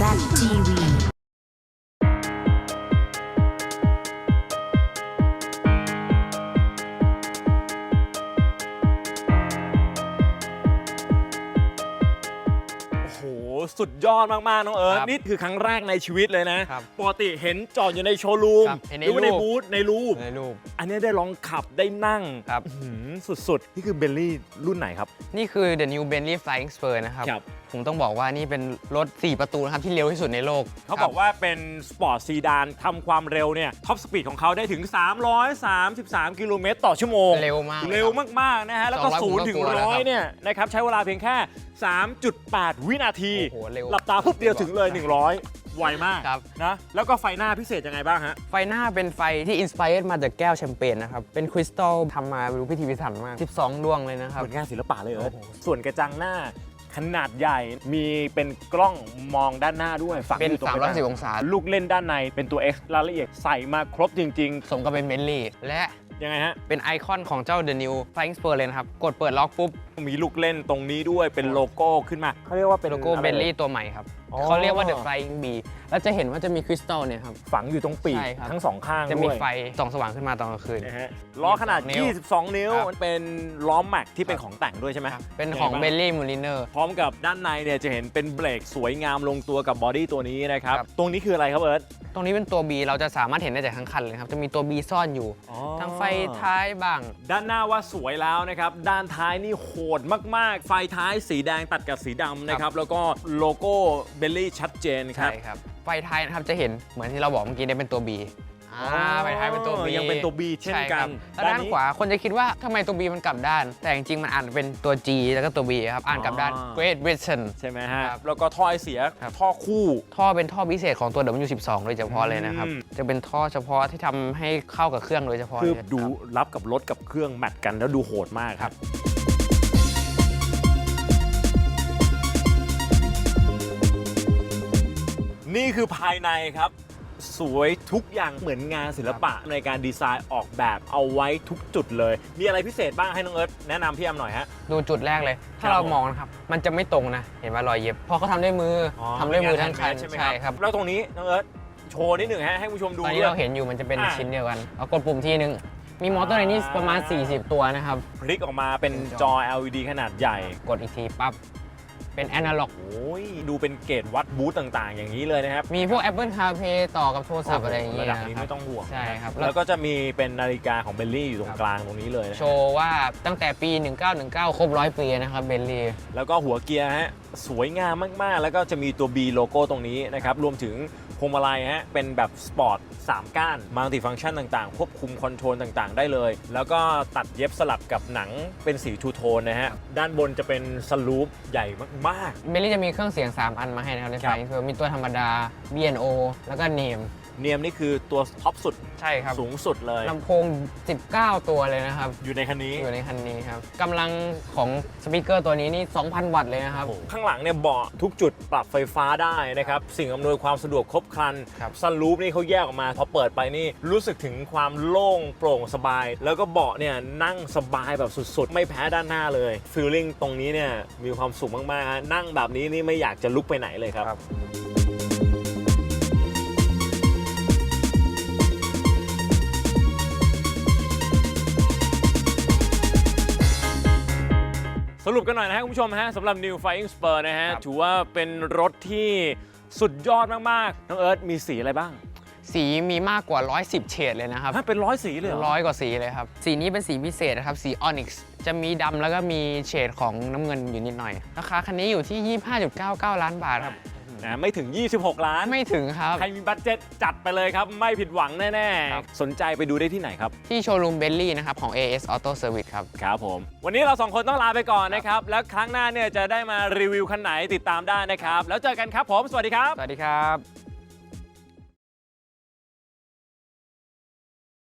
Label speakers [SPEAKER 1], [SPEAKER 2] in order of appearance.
[SPEAKER 1] ZTV.
[SPEAKER 2] โอ้โหสุดยอดมาก ๆ น้องเอิร์ธ
[SPEAKER 3] ครับ
[SPEAKER 2] นี่คือครั้งแรกในชีวิตเลยนะ
[SPEAKER 3] ครับ
[SPEAKER 2] ปกติเห็นจอดอยู่ในโชว์รูม
[SPEAKER 3] ครับเห็น
[SPEAKER 2] ห
[SPEAKER 3] ใน
[SPEAKER 2] รือว่าใน
[SPEAKER 3] รูป
[SPEAKER 2] บูธในรูป
[SPEAKER 3] ในรูป
[SPEAKER 2] อันนี้ได้ลองขับได้นั่ง
[SPEAKER 3] ครับ
[SPEAKER 2] อื้อหือสุด ๆ นี่คือเบลลี่รุ่นไหนครับ
[SPEAKER 3] นี่คือ the new Bentley Flying Spur นะครับ
[SPEAKER 2] ครับ
[SPEAKER 3] ผมต้องบอกว่านี่เป็นรถ 4 ประตูนะครับที่เร็วที่สุดในโลก
[SPEAKER 2] เขาบอกว่าเป็นสปอร์ตซีดานทำความเร็วเนี่ยท็อปสปีดของเขาได้ถึง 333 กิโลเมตรต่อชั่วโมง
[SPEAKER 3] เร็วมาก
[SPEAKER 2] เร็วมาก ๆ นะฮะ แล้วก็
[SPEAKER 3] 200
[SPEAKER 2] ศูนย์ถึง
[SPEAKER 3] ผมก็กลัวแล้ว
[SPEAKER 2] ร้อย
[SPEAKER 3] ครับ
[SPEAKER 2] เนี่ยนะครับใช้เวลาเพียงแค่ 3.8 วินาที
[SPEAKER 3] โอ้โหเร็ว
[SPEAKER 2] หลับตาปุ๊บเดียวถึงเลย 100ไวมาก
[SPEAKER 3] ครับ
[SPEAKER 2] นะแล้วก็ไฟหน้าพิเศษยังไงบ้างฮะ
[SPEAKER 3] ไฟหน้าเป็นไฟที่อินสปายมาจากแก้วแชมเปญนะครับ เป็นคริสตัลทำมารู้พิธีพิถันมาก 12 ดวงเลยนะครับ
[SPEAKER 2] เหมือนงานศิลปะเลยเออ
[SPEAKER 3] โอ้โห
[SPEAKER 2] ส่วนกระจังหน้า ขนาดใหญ่ มีเป็นกล้องมองด้านหน้าด้วยฝัง
[SPEAKER 3] เป็น
[SPEAKER 2] อยู่ตรงกระจัง
[SPEAKER 3] 310องศา
[SPEAKER 2] ลูกเล่นด้านในเป็นตัว X รายละเอียดใส่มาครบจริง
[SPEAKER 3] สมกับเป็นเบนลี่และ
[SPEAKER 2] ๆ ยังไงฮะ
[SPEAKER 3] เป็นไอคอนของเจ้า the new Flying Spur เลยนะครับ กดเปิดล็อกปุ๊บ
[SPEAKER 2] มีลูกเล่นตรงนี้ด้วยเป็นโลโก้ขึ้นมาเขาเรียกว่าเป็น
[SPEAKER 3] โลโก้
[SPEAKER 2] อะไร
[SPEAKER 3] เบนลี่ตัวใหม่ครับ
[SPEAKER 2] อ๋อ
[SPEAKER 3] เขาเรียกว่า the Flying B แล้วจะเห็นว่าจะมีคริสตัลเนี่ยครับ
[SPEAKER 2] ฝังอยู่ตรงปีก
[SPEAKER 3] ใช่ครับ
[SPEAKER 2] ทั้งสองข้าง
[SPEAKER 3] จะมี
[SPEAKER 2] ด้วย
[SPEAKER 3] ไฟส่องสว่างขึ้นมาตอนกลางคืน
[SPEAKER 2] นะฮะล้อขนาด
[SPEAKER 3] นิ้ว
[SPEAKER 2] 22 นิ้ว
[SPEAKER 3] ครับ
[SPEAKER 2] เป็นล้อแม็กที่เป็น
[SPEAKER 3] ครับ
[SPEAKER 2] ของแต่งด้วยใช่ไหม
[SPEAKER 3] ครับเป็นของ
[SPEAKER 2] ยังไง
[SPEAKER 3] เบ
[SPEAKER 2] บ้าง
[SPEAKER 3] ลลี่มูลิเนอร์
[SPEAKER 2] พร้อมกับด้านในเนี่ยจะเห็นเป็นเบรกสวยงามลงตัวกับบอดี้ตัวนี้นะครับ
[SPEAKER 3] ครับ
[SPEAKER 2] ตรงนี้คืออะไรครับเอิร์ธ
[SPEAKER 3] ตรงนี้เป็นตัว B เราจะสามารถเห็นได้จากทั้งคันเลยครับ จะมีตัว B ซ่อนอยู่ ทั้งไฟท้ายบ้าง
[SPEAKER 2] ด้านหน้าว่าสวยแล้วนะครับ ด้านท้ายนี่โหดมาก ๆ ไฟท้ายสีแดงตัดกับสีดำนะครับ แล้วก็โลโก้เบลลี่ชัดเจนครับ
[SPEAKER 3] ใช่ครับ ไฟท้ายนะครับจะเห็นเหมือนที่เราบอกเมื่อกี้เนี่ยเป็นตัว B อ่าไฟท้ายเป็นตัว B
[SPEAKER 2] ยังเป็นตัว B เช่น
[SPEAKER 3] ใช่
[SPEAKER 2] กั
[SPEAKER 3] ครั
[SPEAKER 2] น
[SPEAKER 3] บแล้วด้านขวาคนจะคิดว่าทำไมตัว B มันกลับด้าน แต่จริงๆ มันอ่านเป็นตัว G แล้วก็ตัว B ครับอ่านกลับด้าน Great Britain
[SPEAKER 2] ใช่ไหมฮะ
[SPEAKER 3] ครับ
[SPEAKER 2] แล้วก็ท่อไอเสีย
[SPEAKER 3] ครับ
[SPEAKER 2] ท่อคู่
[SPEAKER 3] ท่อเป็นท่อพิเศษของตัว W12 โดยเฉพาะเลยนะครับ
[SPEAKER 2] อืม
[SPEAKER 3] จะเป็นท่อเฉพาะที่ทำให้เข้ากับเครื่องโดยเฉพาะ
[SPEAKER 2] คือ
[SPEAKER 3] เลยรับ
[SPEAKER 2] ดูรับกับรถกับเครื่องแมทกันแล้วดูโหดมากครับ นี่คือภายในครับ สวยทุกอย่างเหมือนงานศิลปะในการดีไซน์ออกแบบเอาไว้ทุกจุดเลย มีอะไรพิเศษบ้างให้น้องเอิร์ธแนะนำพี่แอมหน่อยฮะ
[SPEAKER 3] ดูจุดแรกเลย
[SPEAKER 2] ครั
[SPEAKER 3] ถ้า
[SPEAKER 2] บ
[SPEAKER 3] เรา
[SPEAKER 2] ผม
[SPEAKER 3] มองนะครับ มันจะไม่ตรงนะ เห็นว่ารอยเย็บ เพราะเขาทำด้วยมืออทำด้วยมือทั้งคัน
[SPEAKER 2] ใช่ไหม
[SPEAKER 3] ใช่ครับ
[SPEAKER 2] แล้วตรงนี้น้องเอิร์ธโชว์นิดหนึ่งฮะให้ผู้ชมดู
[SPEAKER 3] ตอน
[SPEAKER 2] ด้
[SPEAKER 3] นี้
[SPEAKER 2] วย
[SPEAKER 3] เราเห็นอยู่มันจะเป็น
[SPEAKER 2] อ่า
[SPEAKER 3] ชิ้นเดียวกัน เอากดปุ่มทีนึงมีมอเตอร์ในนี้ประมาณ 40 ตัวนะครับ
[SPEAKER 2] พลิกออกมาเป็นจอ LED ขนาดใหญ่
[SPEAKER 3] กดอีกทีปั๊บ เป็นแอนาล็อก
[SPEAKER 2] โอ้ยดูเป็นเกจวัดบูธต่างๆ อย่างนี้เลยนะครับ
[SPEAKER 3] มีพวก Apple CarPlay ต่อกับโทรศัพท์อะไรอย่างเงี้
[SPEAKER 2] ระ
[SPEAKER 3] ย
[SPEAKER 2] ดับนี้
[SPEAKER 3] นะครั
[SPEAKER 2] ไม่
[SPEAKER 3] บ
[SPEAKER 2] ต้องห่วง
[SPEAKER 3] ใช่ครับ
[SPEAKER 2] แล้วก็จะมีเป็นนาฬิกาของเบลลี่อยู่ตรงกลางตรงนี้เลยนะ
[SPEAKER 3] โชว์ว่าตั้งแต่ปี 1919 ครบร้อยปีนะครับเบลลี่
[SPEAKER 2] แล้วก็หัวเกียร์ฮะสวยงามมากๆ แล้วก็จะมีตัว B โลโก้ตรงนี้นะครับรวมถึง พวงมาลัยฮะเป็นแบบสปอร์ต3ก้านมัลติฟัง c t ชันต่างๆ ควบคุมคอนโทรลต่างๆ ได้เลย แล้วก็ตัดเย็บสลับกับหนังเป็นสีทูโทนนะฮะ ด้านบนจะเป็นสลูปใหญ่มาก
[SPEAKER 3] เบลลี่จะมีเครื่องเสียง 3 อันมาให้นะครับใน
[SPEAKER 2] ครั
[SPEAKER 3] ไฟ
[SPEAKER 2] บ
[SPEAKER 3] คือมีตัวธรรมดา B&O แล้วก็เนม
[SPEAKER 2] ๆ เนียมนี่คือตัวท็อปสุด
[SPEAKER 3] ใช่ครับ
[SPEAKER 2] สูงสุดเลย
[SPEAKER 3] ลำโพง 19 ตัวเลยนะครับ
[SPEAKER 2] อยู่ในคันนี้
[SPEAKER 3] อยู่ในคันนี้ครับกำลังของสปีกเกอร์ตัวนี้นี่ 2,000 วัตต์เลยนะครับ
[SPEAKER 2] ข้างหลังเนี่ยเบาะทุกจุดปรับไฟฟ้าได้นะครับ สิ่งอำนวยความสะดวกครบครัน
[SPEAKER 3] ครับ
[SPEAKER 2] ซันรูฟนี่เขาแยกออกมา พอเปิดไปนี่รู้สึกถึงความโล่งโปร่งสบาย แล้วก็เบาะเนี่ยนั่งสบายแบบสุดๆ ไม่แพ้ด้านหน้าเลยฟีลลิ่งตรงนี้เนี่ยมีความสุขมากๆฮะนั่งแบบนี้นี่ไม่อยากจะลุกไปไหนเลยครับ สรุปกันหน่อยนะฮะคุณผู้ชมฮะสำหรับ New Flying Spur นะฮะ
[SPEAKER 3] ครับ
[SPEAKER 2] ถือว่าเป็นรถที่สุดยอดมาก ๆ น้องเอิร์ธมีสีอะไรบ้าง
[SPEAKER 3] สีมีมากกว่า 110 เฉดเลยนะครับ
[SPEAKER 2] ฮะเป็นร้อยสีเลยเหรอ
[SPEAKER 3] ร้อยกว่าสีเลยครับ สีนี้เป็นสีพิเศษนะครับ สี Onyx จะมีดำแล้วก็มีเฉดของน้ำเงินอยู่นิดหน่อย ราคาคันนี้อยู่ที่ 25.99 ล้านบาทครับ
[SPEAKER 2] นะไม่ถึง 26 ล้าน
[SPEAKER 3] ไม่ถึงครับ
[SPEAKER 2] ใครมีบัตเจ็ตจัดไปเลยครับ ไม่ผิดหวังแน่
[SPEAKER 3] ครับ
[SPEAKER 2] ๆ สนใจไปดูได้ที่ไหนครับ
[SPEAKER 3] ที่โชว์รูมเบลลี่นะครับ ของ AS Auto Service ครับ
[SPEAKER 2] ครับผม วันนี้เราสองคนต้องลาไปก่อนนะครับ แล้วครั้งหน้าเนี่ยจะได้มารีวิวคันไหนติดตามได้นะครับ แล้วเจอกันครับผม สวัสดีครับ
[SPEAKER 3] สวัสดีครับ